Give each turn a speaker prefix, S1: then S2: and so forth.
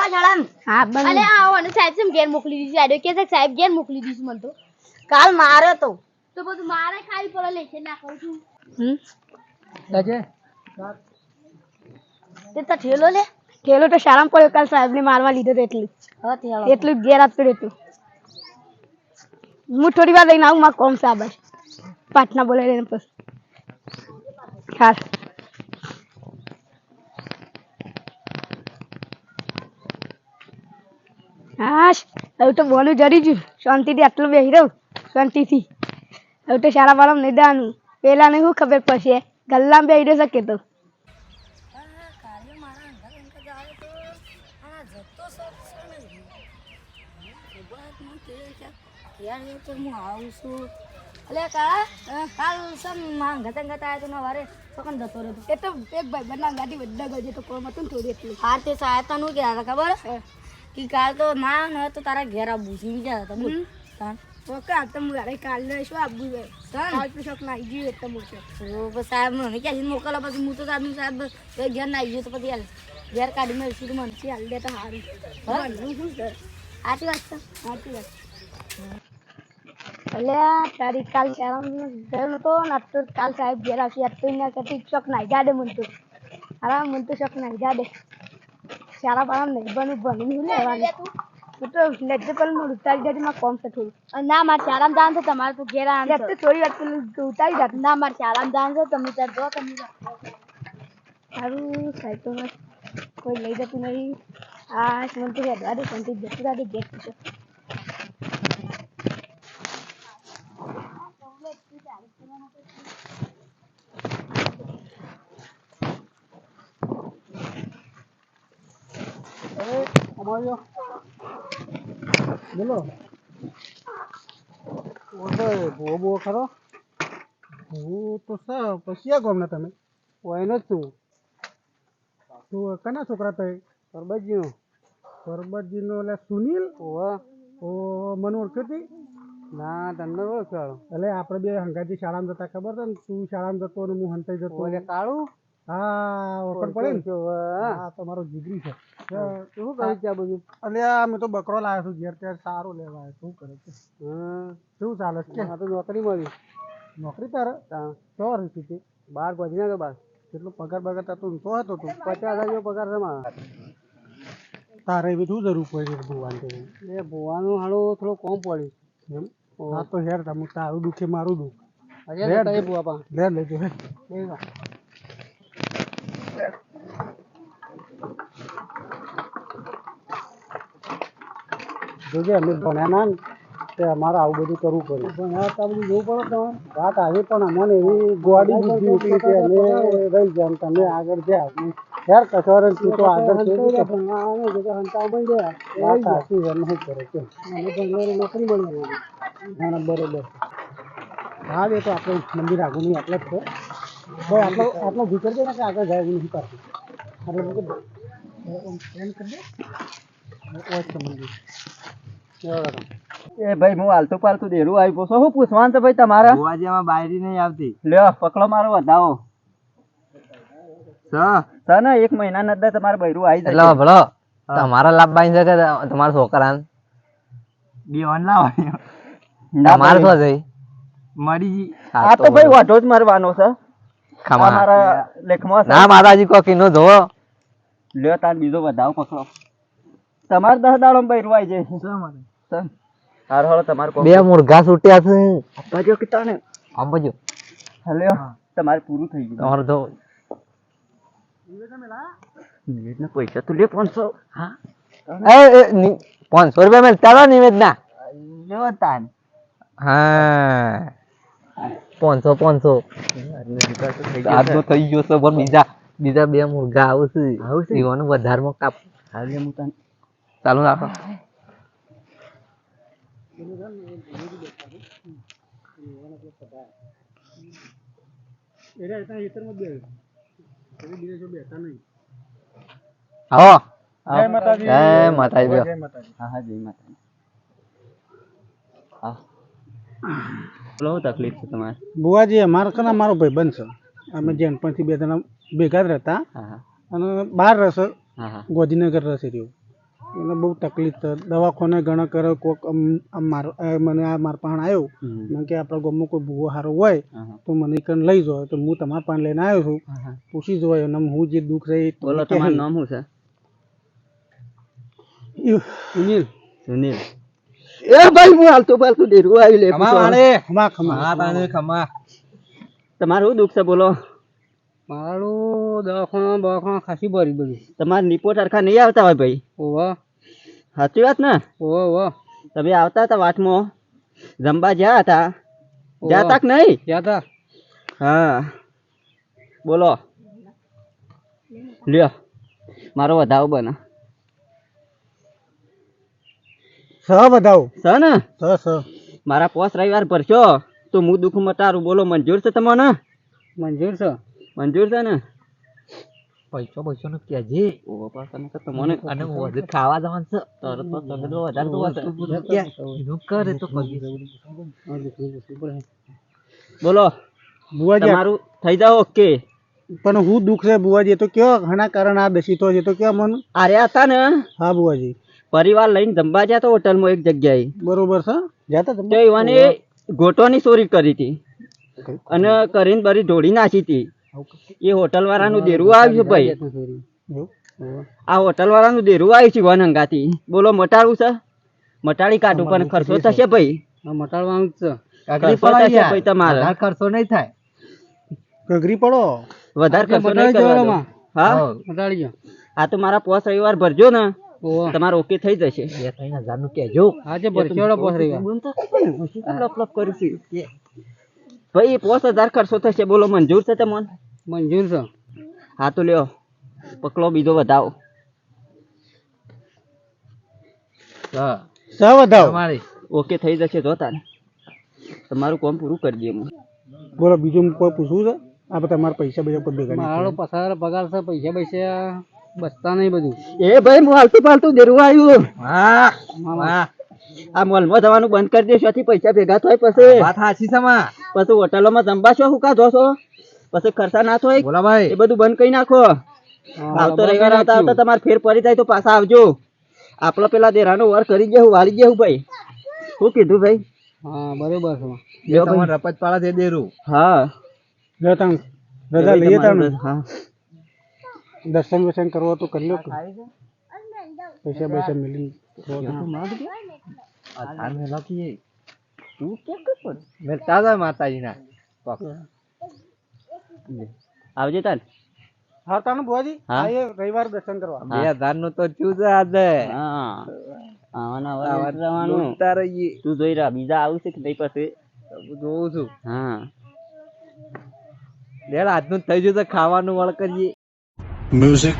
S1: હળો હળો હા
S2: હા
S1: અલે
S2: બંધ
S1: આવો અને સાહેબ કેમ ઘેર મોકલી દીધી? આડો કે સાહેબ ઘેર મોકલી દીધું મને તો.
S2: કાલ મારે તો.
S1: તો બધું મારે ખાલી પડે લેશે ના કહું છું.
S2: હમ?
S1: તે તો ઠેલો લે.
S2: ઠેલો તો શાળામાં પડ્યો કાલ સાહેબ ને મારવા લીધો તો એટલું.
S1: હા તે
S2: એટલું જ ઘેર આપતું રહેતું. હું થોડી વાર લઈને આવું મારે કોમ સાબર પાટના બોલાવી લઈને પછી. હા હાશ હવે તો બોલું જરી ગયું શાંતિથી આટલું બેસી રહું શાંતિથી. હવે તો સારા વાળા નહીં દેવાનું. પેલા ને શું ખબર પડશે? ગલ્લામાં બેસી રહી શકે તો.
S1: અલે કા કાલ સમમાં ગતા ગતા આયો તો વારે સકન જતો રહ્યો
S2: એ તો એક ભાઈ બંને ગાડી બધા ગજે તો કોમ હતું ને થોડી એટલું.
S1: હાર તે સહાયતા નું ક્યાં હતા ખબર કે કાલ તો ના ન તો તારા ઘેર આવું છું. વિચાર હતા બોલ.
S2: ઓકે આ તો મારે કાલે શું આપવું છે કાલ તો શોખ નાઈ ગયું એટલે મોટો
S1: તો સાહેબ મને ક્યાં મોકલો પછી હું તો સાહેબ સાહેબ ઘેર નાઈ ગયો તો પછી હાલ. ઘેર કાઢી મેં તો મને.
S2: ચાલ દે તો હારું.
S1: હા?
S2: બનવું શું
S1: આથી વાત છે.
S2: સાચી વાત. અલ્યા તારી કાલ શાળામાં ગયો નતો ને તો કાલ સાહેબ ઘેર આવશે. તો એના કરતી શોખ નાઈ જાડે મન તો. હા મન તો શોખ નાઈ જાડે. શાળા પાડા નહીં બનવું ભણવું શું લેવાનું. તો. લેજે ઉતારી દેજે મારે કોમ છે થોડું
S1: ના મારે શાળામાં જવાનું છે તમારે તો ઘેર આવવાનું છે.
S2: થોડી વાત પેલું ઉતારી જાત
S1: ના મારે શાળામાં જવાનું છે તમે ત્યાં જો તમે
S2: સારું સાહેબ કોઈ લઈ જતું નહીં. આ મને તો હેડવા દે શાંતિ જતું રાડે ગેટ છે
S3: બોલો. ભૂવો ભૂવો ખરો. ભૂવો તો સર પછી આ ગામના તમે? ઓયનો જ છું. તું કના છોકરા તે પરબતજીનો. પરબતજીનો એટલે સુનિલ? ઓવા ઓ મને ઓળખ્યો ના તમને ઓળખ્યો એટલે આપણે બે હંગાજી શાળામાં જતા ખબર છે ને? તું શાળામાં જતો ને હું હંતાઈ જતો. કાળું? હા પડે ને? હા. તમારો જીગરી છે. શું કરે છે આ બધું? એટલે આ તો બકરો લાવ્યો છું ઘેર ત્યાં સારું લેવા આવ્યો શું કરે છે? શું ચાલે છે? આ તો નોકરી મળી. નોકરી તારે? સો રૂપિયા બાર કે બાર? કેટલો પગાર બગાર થતો ઊંચો હતો તું? પચાસ હજાર પગાર છે મારો. તારે એવી શું જરૂર પડી ભૂવાનું એ ભૂવાનું હાડું થોડું કોમ પડ્યું એમ? હા તો હેર તમે તારું દુખે મારું દુખ. લે ભૂવા લે લેજો. જોજે અમે ભણ્યા ના તે અમારે આવું બધું કરવું પડે. ભણ્યા તો બધું જોવું પડે તમારે વાત આવી પણ અમને એવી ગોડી બુદ્ધિ હતી કે અમે રહી ગયા તમે આગળ જ્યાં યાર કસોર તું તો આગળ છે જ કે હંતા બની ગયા વાત સાચી છે નહીં કરે કે મને ભણવાની નોકરી મળી ગઈ. ના બરોબર. હા એ તો આપણે મંદિર આગળની આટલા જ છે. ભાઈ આટલો આટલો વિચાર કે આગળ જાય એવું નહીં કરતું એટલે એમ કરી દે
S4: એ ભાઈ હું હાલતું પાલતું દેરું આવી પૂછો શું પૂછવાનું છે ભાઈ તમારે?
S5: ગોવાજીમાં બાયરી નહીં આવતી.
S4: લ્યો પકડો મારો વધાવો. સર ને એક મહિના ની અંદર તમારે બૈરું આવી
S5: એટલે
S4: જશે
S5: ભલો તમારા લાભ બાઈ છે કે તમારા છોકરા
S4: બી ઓનલાઈન
S5: તમારે શું જઈ
S4: મરી આ તો ભાઈ વાઢો જ મારવાનો છે. મારા લેખમાં છે.
S5: ના માતાજી કોકી નો ધો
S4: લ્યો તાર બીજો વધાવો પકડો. તમારે દસ દાડો ભાઈ આવી જાય. હાર હળો તમારે
S5: બે મુરઘા છૂટ્યા છે.
S4: બાજુ કીધા ને.
S5: આમ બાજુ.
S4: તમારે પૂરું થઈ ગયું.
S5: તમારે ધો
S4: નિવેદના પૈસા તું લે પાંચસો. હા.
S5: પાંચસો રૂપિયા મેં ચાલો નિવેદના.
S4: લ્યો તાન
S5: હા. પાંચસો પાંચસો.
S4: થઈ
S5: આજનો થઈ ગયો છે પણ બીજા બીજા બે મુરઘા આવશે. આવશે? ઈવાનું વધારમાં કાપ
S4: હાલ હું તને
S5: ચાલુ રાખો. આવો.
S3: જય માતાજી.
S5: જય માતાજી.
S3: જય માતાજી.
S4: હા હા જય માતા હા. બોલો તકલીફ છે તમારે?
S3: બુવાજી અમારે કના મારો ભાઈ બનશે અમે જેનપણથી બે જણા ભેગા જ રહેતા. અને બાર રહેશે
S4: હા હા.
S3: ગાંધીનગર રહેશે રહ્યો. એને બહુ તકલીફ છે દવાખાને ઘણા કરે કોક આમ આમ માર મને આ માર પાણ આવ્યો મને કે આપણા ગામમાં કોઈ ભૂવો સારો હોય. તો મને કન લઈ જાવ તો હું તમારા પાન લઈને આવ્યો છું. પૂછી જોવાય અને હું જે દુઃખ રહી
S4: બોલો તમારું નામ શું છે?
S3: સુનિલ.
S4: સુનિલ. એ ભાઈ હું હાલતો પાલતું ડેરું આવી લે
S5: ખમા
S3: ખમા ખમા.
S4: તમારું શું દુઃખ છે બોલો.
S3: મારું દવાખાના દવાખાના ખાસી ભરી બધી.
S4: તમારે નિપોટ હરખા નહીં આવતા હોય ભાઈ?
S3: ઓવા
S4: સાચી વાત ને?
S3: ઓવા ઓવા
S4: તમે આવતા હતા વાતમાં જમવા જ્યાં હતા? જ્યાં કે નહીં?
S3: હતા.
S4: હા. બોલો. લ્યો. મારો વધાવો બને.
S3: સ બધાઓ
S4: સ ને?
S3: સ સ.
S4: મારા પોસ રવિવાર ભરશો તો હું દુઃખ મટારું બોલો મંજૂર છે તમને
S3: મંજૂર છે.
S4: મંજૂર છે ને?
S5: પૈસો પૈસો નું
S4: તમને
S5: અને હું ખાવા જવાનું છે.
S4: તરત તો તમે તો વધારે તો હશે.
S5: કરે તો
S4: બોલો?
S3: બુવાજી
S4: મારું થઈ જાવ ઓકે.
S3: પણ હું દુઃખ છે બુવાજી એ તો કયો ઘણા કારણ આ બેસી છે તો કયો મન?
S4: અરે હતા ને.
S3: હા બુવાજી.
S4: પરિવાર લઈને જમવા ગયા તો હોટલમાં એક જગ્યાએ.
S3: બરોબર છે. જાતા
S4: તો એવાને ગોટોની ચોરી કરી હતી. અને કરીને બરી ઢોળી નાખી હતી. એ હોટલ વાળાનું દેરું આવ્યું ભાઈ. આ હોટલ વાળાનું દેરું આવ્યું છે વન હંગાથી બોલો મટાડું છે? મટાડી કાઢું પણ ખર્ચો થશે ભાઈ.
S3: મટાડવાનું છે.
S4: ભાઈ તમારે.
S5: વધારે ખર્ચો નહીં થાય.
S3: ગગરી પડો.
S4: વધારે ખર્ચો નહીં કરવાનો. હા?
S3: મટાડી ગયો
S4: આ તો મારા પોસ રવિવાર ભરજો ને. તમારે ઓકે થઈ જશે.
S5: બે ત્રણ હજારનું કેજો
S3: આજે ભરજો પોસ રવિવાર.
S4: લપ લપ કરું છું. ભાઈ પોસ હજાર ખર્ચો થશે. બોલો મંજૂર છે તમને?
S3: મંજૂર છે.
S4: હા તો લ્યો. પકલો બીજો વધાવો.
S5: હા.
S3: વધાવો?
S5: તમારી.
S4: ઓકે થઈ જશે તો તારે. તમારું કામ પૂરું કરી દઈએ
S3: બોલો બીજું કોઈ પૂછવું છે? આ બધા તમારા પૈસા બધા પર ભેગા
S6: મારો પસાર પગાર છે પૈસા પૈસા બસતા નહીં બધું.
S4: એ ભાઈ હું હાલતું પાલતું દેરવા આવ્યું.
S5: હા. હા.
S4: આ મોલમાં જવાનું બંધ કરી દેશો થી પૈસા ભેગા થાય પછી.
S5: વાત સાચી છે માં.
S4: પછી હોટલોમાં જમવા છો હું કા જોશો પછી ખર્ચા ના થાય?
S5: બોલા ભાઈ.
S4: એ બધું બંધ કરી નાખો. આવતો રવિવાર આવતા આવતા તમારે ફેર પડી જાય તો પાછા આવજો. આપડે પેલા દેરાનો વર કરી ગયા વાળી ગયા ભાઈ. શું કીધું ભાઈ?
S6: હા બરોબર છે
S5: રપત પાળા દે દેરું.
S4: હા.
S3: જતા રજા લઈએ તમે.
S4: હા.
S3: દર્શન વર્શન કરવો તો કરી લો. પૈસા પૈસા મિલી
S5: આ થાર કે કીએ મે તાજા માતાજી ના
S4: આવજે તાર
S3: હા બુવાજી
S4: હા.
S3: એ રવિવાર દર્શન કરવા.
S5: બે હજારનું તો ચૂજ આજે.
S4: હા. આવવાના જવાનું
S5: તારે
S4: તું જોઈ રહ્યા બીજા આવશે કે નહીં પાસે?
S5: જોઉં છું.
S4: હા.
S5: લેડ આજનું થઈ ગયું તો ખાવાનું વળ કરીએ.
S7: Music.